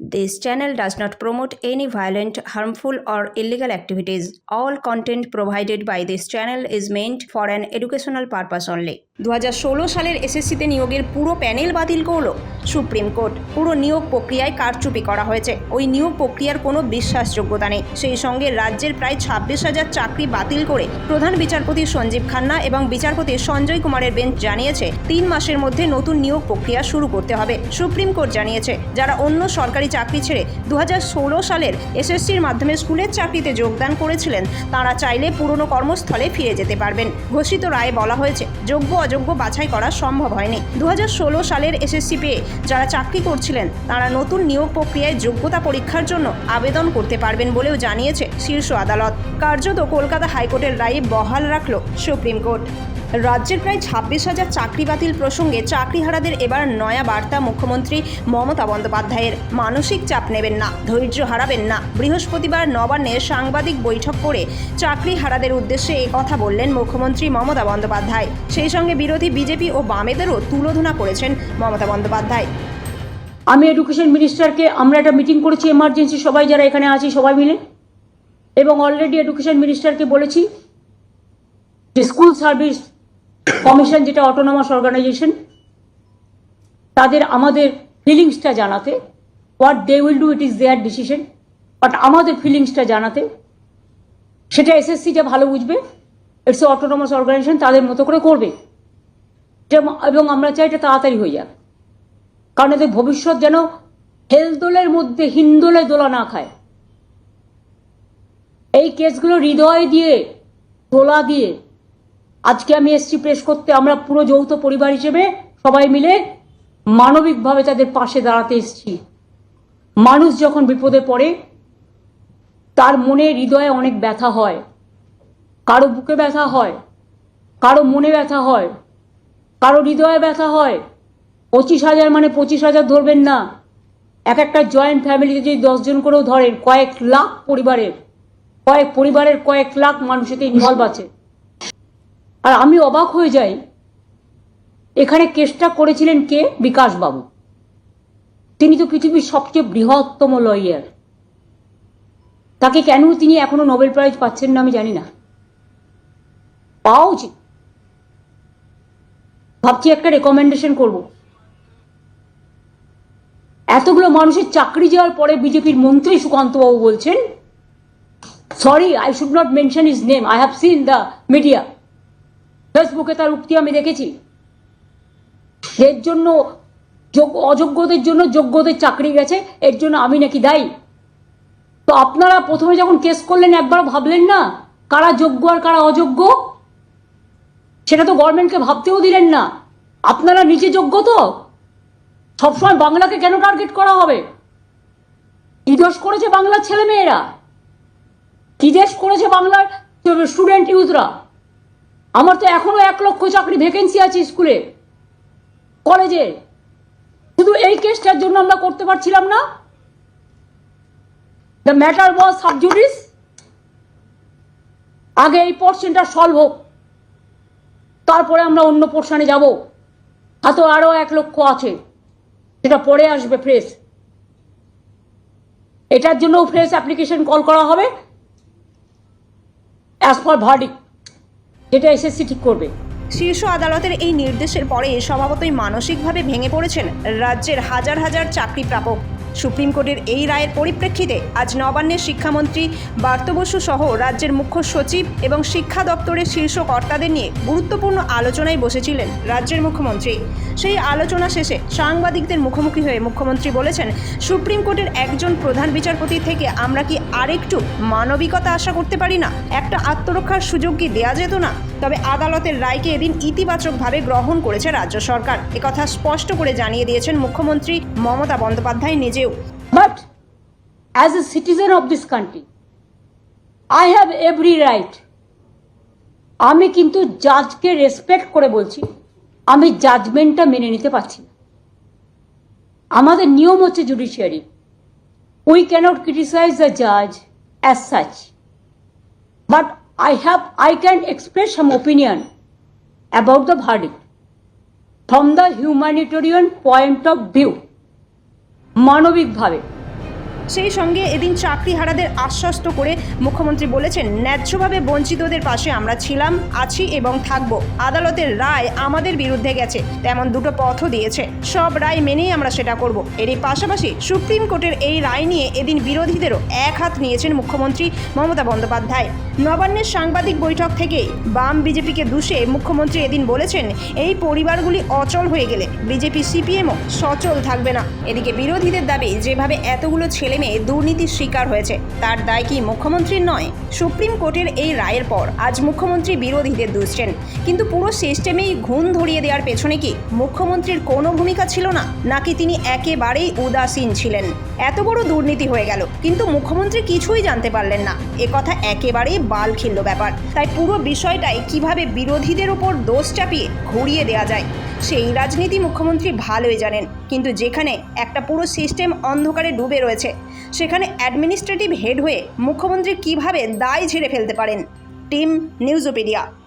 This channel does not promote any violent, harmful, or illegal activities. All content provided by this channel is meant for an educational purpose only. দু হাজার ষোলো সালের এসএসসিতে নিয়োগের পুরো panel বাতিল করল সুপ্রিম কোর্ট। পুরো নিয়োগ প্রক্রিয়ায় কারচুপি করা হয়েছে। ওই নিয়োগ প্রক্রিয়ার কোনো বিশ্বাসযোগ্যতা নেই। সেই সঙ্গে রাজ্যের প্রায় ছাব্বিশ হাজার চাকরি বাতিল করে প্রধান বিচারপতি সঞ্জীব খান্না এবং বিচারপতি সঞ্জয় কুমারের বেঞ্চ জানিয়েছে, তিন মাসের মধ্যে নতুন নিয়োগ প্রক্রিয়া শুরু করতে হবে। সুপ্রিম কোর্ট জানিয়েছে, যারা অন্য সরকারি চাকরি ছেড়ে দু হাজার ষোলো সালের এসএসসির মাধ্যমে স্কুলের চাকরিতে যোগদান করেছিলেন, তারা চাইলে পুরনো কর্মস্থলে ফিরে যেতে পারবেন। ঘোষিত রায়ে বলা হয়েছে যোগ্য অযোগ্য বাছাই করা সম্ভব হয়নি। দু হাজার ষোলো সালের এসএসসি পেয়ে যারা চাকরি করছিলেন, তারা নতুন নিয়োগ প্রক্রিয়ায় যোগ্যতা পরীক্ষার জন্য আবেদন করতে পারবেন বলেও জানিয়েছে শীর্ষ আদালত। কার্যত কলকাতা হাইকোর্টের রায়ে বহাল রাখল সুপ্রিম কোর্ট। রাজ্যের প্রায় ছাব্বিশ হাজার চাকরি বাতিল প্রসঙ্গে চাকরিহারাদের এবার নয়া বার্তা মুখ্যমন্ত্রী মমতা বন্দ্যোপাধ্যায়ের। মানসিক চাপ নেবেন না, ধৈর্য হারাবেন না। বৃহস্পতিবার নবান্নে সাংবাদিক বৈঠক করে চাকরিহারাদের উদ্দেশ্যে কথা বললেন মুখ্যমন্ত্রী মমতা বন্দ্যোপাধ্যায়। সেই সঙ্গে বিরোধী বিজেপি ও বামেদেরও তুলোধনা করেছেন মমতা বন্দ্যোপাধ্যায়। আমি এডুকেশন মিনিস্টারকে, আমরা একটা মিটিং করেছি, এমার্জেন্সি, সবাই যারা এখানে আছি, সবাই মিলে। এবং অলরেডি এডুকেশন মিনিস্টারকে বলেছি যে স্কুল সার্ভিস কমিশন যেটা অটোনমাস অর্গানাইজেশন তাদের আমাদের ফিলিংসটা জানাতে what they will do it is their decision but আমাদের ফিলিংসটা জানাতে, সেটা এসএসসিটা ভালো বুঝবে ইটস অটোনমাস অর্গানাইজেশন তাদের মতো করে করবে। এবং আমরা চাই এটা তাড়াতাড়ি হয়ে যাক। কারণ এদের ভবিষ্যৎ যেন হেলদোলের মধ্যে হিন্দোলে দোলা না খায়। এই কেসগুলো হৃদয় দিয়ে, দোলা দিয়ে আজকে আমি এসছি প্রেস করতে, আমরা পুরো যৌথ পরিবার হিসেবে সবাই মিলে মানবিকভাবে তাদের পাশে দাঁড়াতে এসছি। মানুষ যখন বিপদে পড়ে, তার মনে হৃদয়ে অনেক ব্যথা হয়। কারও বুকে ব্যথা হয়, কারও মনে ব্যথা হয়, কারও হৃদয়ে ব্যথা হয়। পঁচিশ হাজার মানে পঁচিশ হাজার ধরবেন না। এক একটা জয়েন্ট ফ্যামিলিতে যদি দশজন করেও ধরেন, কয়েক লাখ পরিবারের, কয়েক পরিবারের কয়েক লাখ মানুষেতে ইনভলভ আছে। আর আমি অবাক হয়ে যাই। এখানে কেসটা করেছিলেন কে? বিকাশ বাবু তিনি তো পৃথিবীর সবচেয়ে বৃহত্তম লয়ার তাকে কেন তিনি এখনও নোবেল প্রাইজ পাচ্ছেন না আমি জানি না। পাওয়া উচিত। ভাবছি একটা রেকমেন্ডেশন করব। এতগুলো মানুষের চাকরি যাওয়ার পরে বিজেপির মন্ত্রী সুকান্তবাবু বলছেন sorry I should not mention his name I have seen the media ফেসবুকে তার উক্তি আমি দেখেছি। এর জন্য অযোগ্যদের জন্য যোগ্যদের চাকরি গেছে, এর জন্য আমি নাকি দায়ী। তো আপনারা প্রথমে যখন কেস করলেন একবার ভাবলেন না কারা যোগ্য আর কারা অযোগ্য? সেটা তো গভর্নমেন্টকে ভাবতেও দিলেন না। আপনারা নিজে যোগ্য তো। সবসময় বাংলাকে কেন টার্গেট করা হবে? কি দোষ করেছে বাংলার ছেলে মেয়েরা কি দেশ করেছে বাংলার স্টুডেন্ট ইউথরা আমার তো এখনও এক লক্ষ চাকরি ভ্যাকেন্সি আছে স্কুলে, কলেজে। শুধু এই কেসটার জন্য আমরা করতে পারছিলাম না। দ্য ম্যাটার ওয়াজ সাবজুডিস আগে এই পোর্শনটা সলভ হোক। তারপরে আমরা অন্য পোর্শনে যাব। হাতে আরও এক লক্ষ আছে। সেটা পরে আসবে ফ্রেশ এটার জন্যও ফ্রেশ অ্যাপ্লিকেশন কল করা হবে। অ্যাজ পার ভার্ডিক যেটা এসএসসি ঠিক করবে। শীর্ষ আদালতের এই নির্দেশের পরে স্বভাবতই মানসিকভাবে ভেঙে পড়েছেন রাজ্যের হাজার হাজার চাকরি প্রাপক সুপ্রিম কোর্টের এই রায়ের পরিপ্রেক্ষিতে আজ নবান্নের শিক্ষামন্ত্রী বার্ত বসু সহ রাজ্যের মুখ্য সচিব এবং শিক্ষা দপ্তরের শীর্ষ কর্তাদের নিয়ে গুরুত্বপূর্ণ আলোচনায় বসেছিলেন রাজ্যের মুখ্যমন্ত্রী। সেই আলোচনা শেষে সাংবাদিকদের মুখোমুখি হয়ে মুখ্যমন্ত্রী বলেছেন, সুপ্রিম কোর্টের একজন প্রধান বিচারপতি থেকে আমরা কি আরেকটু মানবিকতা আশা করতে পারি না? একটা আত্মরক্ষার সুযোগ কি দেওয়া যেত না। তবে আদালতের রায়কে এদিন ইতিবাচকভাবে গ্রহণ করেছে রাজ্য সরকার। একথা স্পষ্ট করে জানিয়ে দিয়েছেন মুখ্যমন্ত্রী মমতা বন্দ্যোপাধ্যায় নিজেও but as a citizen of this country I have every right আমি কিন্তু জাজকে রেসপেক্ট করে বলছি। আমি জাজমেন্টটা মেনে নিতে পারছি না। আমাদের নিয়ম হচ্ছে judiciary we cannot criticise the জাজ as such but I have I can express some opinion about the verdict from the humanitarian point of view মানবিকভাবে। সেই সঙ্গে এদিন চাকরিহারাদের আশ্বস্ত করে মুখ্যমন্ত্রী বলেছেন, ন্যায্যভাবে বঞ্চিতদের পাশে আমরা ছিলাম, আছি এবং থাকব। আদালতের রায় আমাদের বিরুদ্ধে গেছে, তেমন দুটো পথও দিয়েছে। সব রায় মেনেই আমরা সেটা করব। এরই পাশাপাশি সুপ্রিম কোর্টের এই রায় নিয়ে এদিন বিরোধীদেরও এক হাত নিয়েছেন মুখ্যমন্ত্রী মমতা বন্দ্যোপাধ্যায়। নবান্নের সাংবাদিক বৈঠক থেকেই বাম বিজেপিকে দুষে মুখ্যমন্ত্রী এদিন বলেছেন, এই পরিবারগুলি অচল হয়ে গেলে বিজেপি, সিপিএমও সচল থাকবে না। এদিকে বিরোধীদের দাবি, যেভাবে এতগুলো ছেলে মেয়ে দুর্নীতির শিকার হয়েছে। তার দায় কি মুখ্যমন্ত্রীর নয়? সুপ্রিম কোর্টের এই রায়ের পর আজ মুখ্যমন্ত্রী বিরোধীদের দুষছেন কিন্তু পুরো সিস্টেমেই ঘুণ ধরিয়ে দেওয়ার পেছনে কি মুখ্যমন্ত্রীর কোনো ভূমিকা ছিল না? নাকি তিনি একেবারেই উদাসীন ছিলেন? এত বড় দুর্নীতি হয়ে গেল, কিন্তু মুখ্যমন্ত্রী কিছুই জানতে পারলেন না। এ কথা একেবারেই বাল খিল্ল ব্যাপার। তাই পুরো বিষয়টাই কীভাবে বিরোধীদের ওপর দোষ চাপিয়ে ঘুরিয়ে দেওয়া যায়? সেই রাজনীতি মুখ্যমন্ত্রী ভালোই জানেন। কিন্তু যেখানে একটা পুরো সিস্টেম অন্ধকারে ডুবে রয়েছে, সেখানে অ্যাডমিনিস্ট্রেটিভ হেড হয়ে মুখ্যমন্ত্রী কীভাবে দায় ঝেড়ে ফেলতে পারেন? Team Newzopedia.